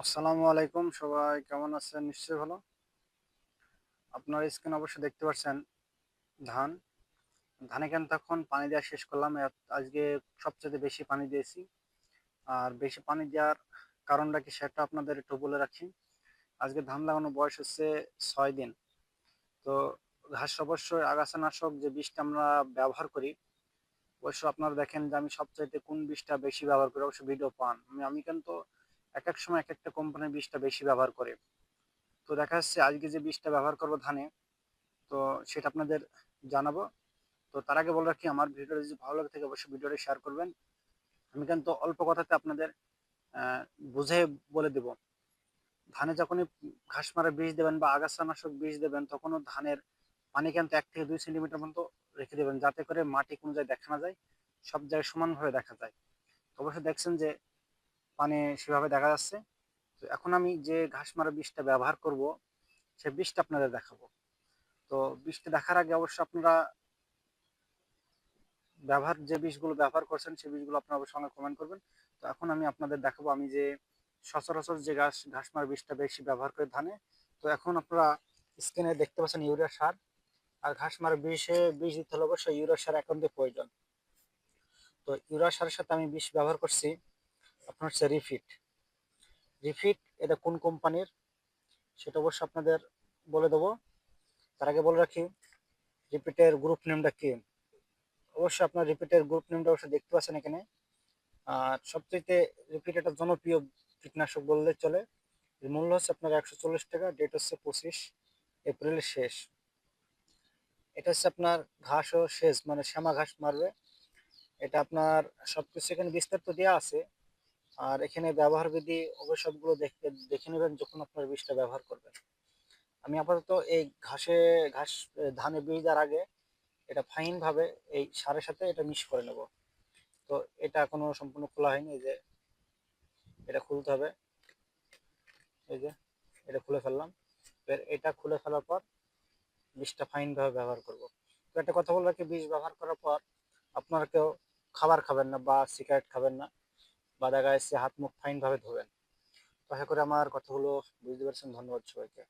আসসালামু আলাইকুম সবাই, কেমন আছেন? নিশ্চয়ই ভালো। আপনার স্ক্রিন অবশ্যই দেখতে পাচ্ছেন ধান। ধানে কেন তখন পানি দেওয়া শেষ করলাম আজকে সবচেয়ে বেশি পানি দিয়েছি। আর বেশি পানি দেওয়ার কারণটা কি সেটা আপনাদের একটু বলে রাখি। আজকে ধান লাগানোর বয়স হচ্ছে ছয় দিন। তো ঘাস অবশ্যই আগাছানাশক যে বীজটা আমরা ব্যবহার করি, অবশ্য আপনারা দেখেন যে আমি সবচাইতে কোন বীজটা বেশি ব্যবহার করি, অবশ্য ভিডিও পান। আমি আমি কিন্তু এক এক সময় এক একটা কোম্পানির বীজটা বেশি ব্যবহার করে। তো দেখা যাচ্ছে আজকে যে বীজটা ব্যবহার করব ধানে, তো সেটা আপনাদের জানাব। তো তার আগে বলে রাখি, আমার ভিডিওটা যদি ভালো লাগে থাকে অবশ্যই ভিডিওটা শেয়ার করবেন। আমি কিন্তু অল্প কথাতে আপনাদের বুঝে বলে দেব। ধানে যখনই ঘাস মারা বীজ দেবেন বা আগাছানাশক বীজ দেবেন, তখনও ধানের পানি কিন্তু এক থেকে দুই সেন্টিমিটার পর্যন্ত রেখে দেবেন, যাতে করে মাটি কোনো জায়গায় দেখা না যায়, সব জায়গায় সমানভাবে দেখা যায়। অবশ্যই দেখছেন যে পানি সেভাবে দেখা যাচ্ছে। তো এখন আমি যে ঘাস মারা বিষটা ব্যবহার করব, সে বিষটা আপনাদের দেখাবো। তো বীজটা দেখার আগে অবশ্যই আপনারা ব্যবহার, যে বিষগুলো ব্যবহার করছেন সেই বীজগুলো আপনারা সঙ্গে কমেন্ট করবেন। তো এখন আমি আপনাদের দেখাবো, আমি যে সচরাচর যে ঘাস ঘাস মারা বিষটা বেশি ব্যবহার করে ধানে। তো এখন আপনারা স্ক্রিনে দেখতে পাচ্ছেন ইউরিয়া সার। আর ঘাস মারা বিষে বীজ দিতে হলে অবশ্যই ইউরিয়া সার একান্তে প্রয়োজন। তো ইউরিয়া সারের সাথে আমি বিষ ব্যবহার করছি। আপনার হচ্ছে রিফিট। রিফিট এটা কোন কোম্পানির? সেটা অবশ্যই আপনাদের বলে দেবো। তার আগে বলে রাখি, রিপিটের গ্রুপ নেমটা কি? অবশ্যই আপনার রিপিটের গ্রুপ নেমটা অবশ্যই দেখতে পাচ্ছেন এখানে। আর সবচেয়ে রিপিট একটা জনপ্রিয় কীটনাশক বললে চলে। মূল্য হচ্ছে আপনার একশো চল্লিশ টাকা ডেট হচ্ছে পঁচিশ এপ্রিলের শেষ। এটা হচ্ছে আপনার ঘাসও শেষ মানে শ্যামা ঘাস মারবে। এটা আপনার সবকিছু এখানে বিস্তারিত দেওয়া আছে। আর এখানে ব্যবহার বিধি অবশ্যই সবগুলো দেখে দেখে নেবেন যখন আপনার বীজটা ব্যবহার করবেন। আমি আপাতত এই ঘাসে, ঘাস ধানে বীজ দেওয়ার আগে এটা ফাইন ভাবে এই সারের সাথে এটা মিক্স করে নেব। তো এটা এখনও সম্পূর্ণ খোলা হয়নি, এই যে এটা খুলতে হবে। এই যে এটা খুলে ফেললাম। এবার এটা খুলে ফেলার পর বীজটা ফাইন ভাবে ব্যবহার করব। তো একটা কথা বলে কি, বীজ ব্যবহার করার পর আপনারা কেউ খাবার খাবেন না বা সিগারেট খাবেন না। বা দেখা যাচ্ছে হাত মুখ ফাইন ভাবে ধোবেন। তো আশা করি আমার কথাগুলো বুঝতে পারছেন। ধন্যবাদ সবাইকে।